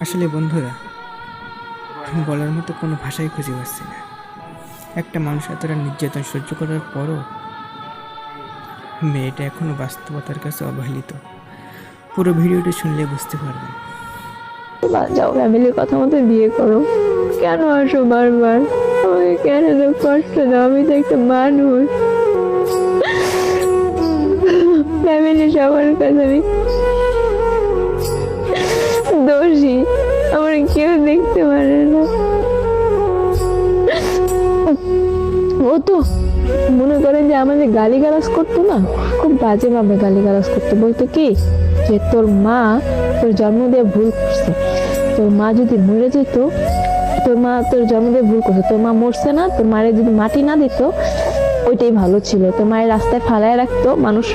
আসলে বন্ধুরা বলার মতো কোনো ভাষাই খুঁজে পাচ্ছি না। একটা মানুষ এতটা নির্যাতন সহ্য করার পরও মেয়েটা এখনও বাস্তবতার কাছে অবহেলিত। পুরো ভিডিওটি শুনলে বুঝতে পারবেন। যাও ফ্যামিলির কথা মতো বিয়ে করো। কেন আসো বারবার? আমাকে কেন এত কষ্ট দাও? আমি তো একটা মানুষ। ফ্যামিলি সবার কাছে আমি কেউ দেখতে পারে না। ও তো মনে করেন যে আমাদের গালি গালাজ করতো না? খুব বাজে ভাবে গালি গালাজ করতো। বলতো কি? যে তোর মা তোর জন্ম দিয়ে ভুল করছে। তোর মা যদি মরে যেত, তোর মা তোর জন্ম দিয়ে ভুল করছে। তোর মা মরছে না, তোর মায়ের যদি মাটি না দিত, ওইটাই ভালো ছিল। তোর মায়ের রাস্তায় ফালায় রাখতো, মানুষ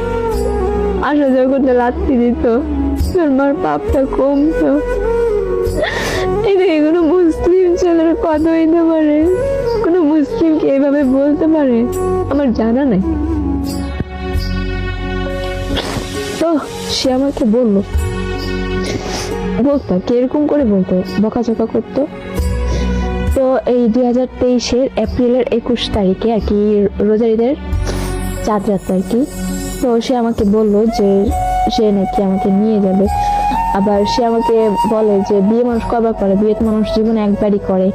আসা যাওয়া করতে লাত্তি দিত। তোর মার পাপটা কমতো। এটা এগুলো মুসলিম ছেলের হইতে পারে। কোনো এইভাবে বলতে পারে? আমার জানা নাই। তো, সে আমাকে বলল। বলতো, কীরকম করে বলতো? বকাঝকা করতো। তো এই দুই হাজার তেইশের এপ্রিলের একুশ তারিখে আর কি, রোজারিদের চাঁদ রাত আর কি। তো সে আমাকে বলল যে, সে নাকি আমাকে নিয়ে যাবে। আবার সে আমাকে বলে যে, বিয়ে মানুষ কবার করে? বিয়ে তো মানুষ জীবনে একবারই করে।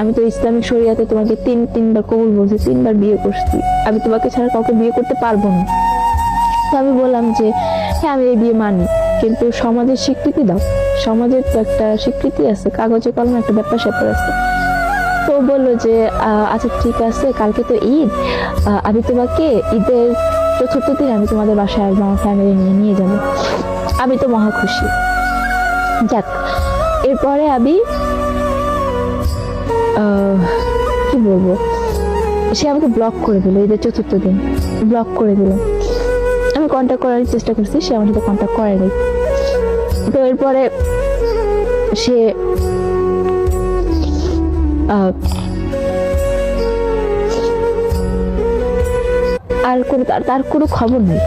আমি তো ইসলামিক শরিয়াতে তোমাকে তিন, তিনবার কবুল বলছি, তিনবার বিয়ে করছি। আমি তোমাকে ছাড়া কাউকে বিয়ে করতে পারব না। তো আমি বললাম যে হ্যাঁ আমি এই বিয়ে মানি। কিন্তু সমাজের স্বীকৃতি দাও। সমাজের তো একটা স্বীকৃতি আছে, কাগজে কলমে একটা ব্যাপার স্যাপার আছে। তো বলল যে আচ্ছা ঠিক আছে, কালকে তো ঈদ। আমি তোমাকে ঈদের চতুর্থ দিন আমি তোমাদের বাসায় আসব আমার ফ্যামিলি নিয়ে নিয়ে যাব। আমি তো মহা খুশি। যাক, এরপরে আমি কি বলব? সে আমাকে ব্লক করে দিল ঈদের চতুর্থ দিন। ব্লক করে দিল। আমি কন্ট্যাক্ট করার চেষ্টা করছি, সে আমার সাথে কন্ট্যাক্ট করে নাই। তো এরপরে সে আর কোনো তার কোনো খবর নেই।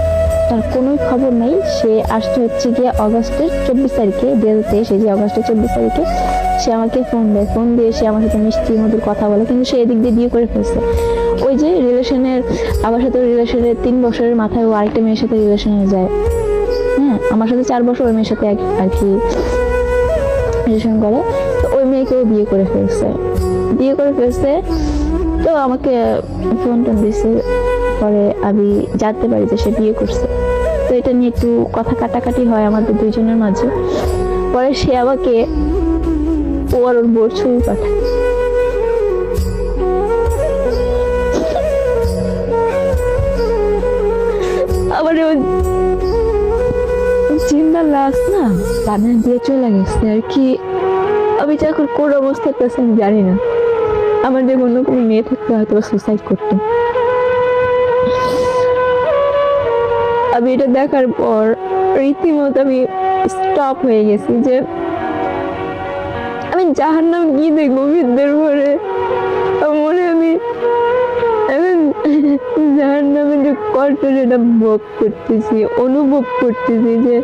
তার কোনো খবর নেই। সে আসছে হচ্ছে গিয়ে অগস্টের চব্বিশ তারিখে। তেইশ এই যে অগস্টের চব্বিশ তারিখে সে আমাকে ফোন দেয়। ফোন দিয়ে সে আমার সাথে মিষ্টি মধুর কথা বলে। কিন্তু সে এদিক দিয়ে বিয়ে করে ফেলছে। ওই যে রিলেশনের আমার সাথে রিলেশনের তিন বছরের মাথায় ও আরেকটা মেয়ের সাথে রিলেশনে যায়। হ্যাঁ আমার সাথে চার বছর ওই মেয়ের সাথে এক- আর কি রিলেশন করে। তো ওই মেয়েকেও বিয়ে করে ফেলছে। বিয়ে করে ফেলছে। তো আমাকে ফোন টোন দিছে। পরে আমি জানতে পারি যে সে বিয়ে করছে। তো এটা নিয়ে একটু কথা কাটাকাটি হয় আমাদের দুইজনের মাঝে। পরে সে আমাকে ও আর ওর বোর ছবি পাঠায়। আবার চিন্তা লাশ না বাগান দিয়ে চলে গেছে। আর কি আমি এখন কোন অবস্থাতে আছে আমি জানি না। আমার যে অন্য কোনো মেয়ে থাকলে হয়তো সুসাইড করতো। আমি এটা দেখার পর রীতিমতো আমি স্টপ হয়ে গেছি যে আমি যাহার নাম কি দেখব বিদ্যের পরে মনে আমি যার নামে যে কষ্ট সেটা ভোগ করতেছি, অনুভব করতেছি যে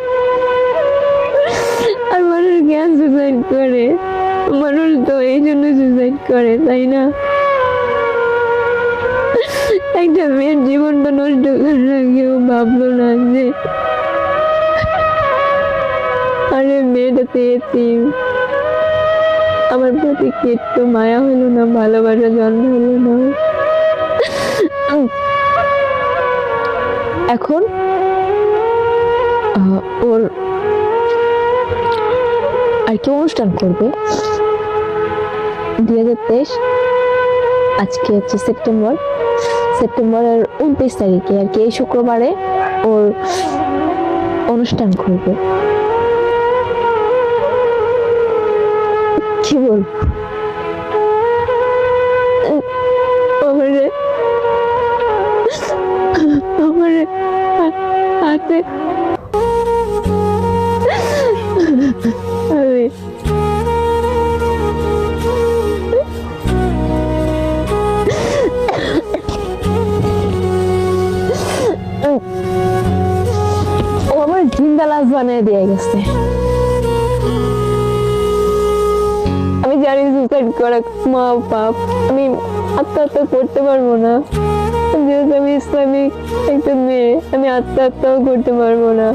আর মানুষ জ্ঞান সুসাইড করে। মানুষ তো এই জন্য সুসাইড করে, তাই না? একটা মেয়ের জীবনটা নষ্ট করার কেউ ভাবলো না যে আরে মেয়েটা তো আমার প্রতি কি মায়া হলো না, ভালোবাসা জন্ম হলো না? এখন ওর আর কি অনুষ্ঠান করবে? দুই হাজার তেইশ, আজকে হচ্ছে সেপ্টেম্বর। সেপ্টেম্বরের উনত্রিশ তারিখে আর কি এই শুক্রবারে ওর অনুষ্ঠান করবে। কি বলব? বানিয়ে দিয়ে গেছে। আমি জানি সুসাইড করা মা, বাপ, আমি আত্মহত্যা করতে পারব না। যেহেতু আমি ইসলামিক একটা মেয়ে, আমি আত্মহত্যাও করতে পারব না।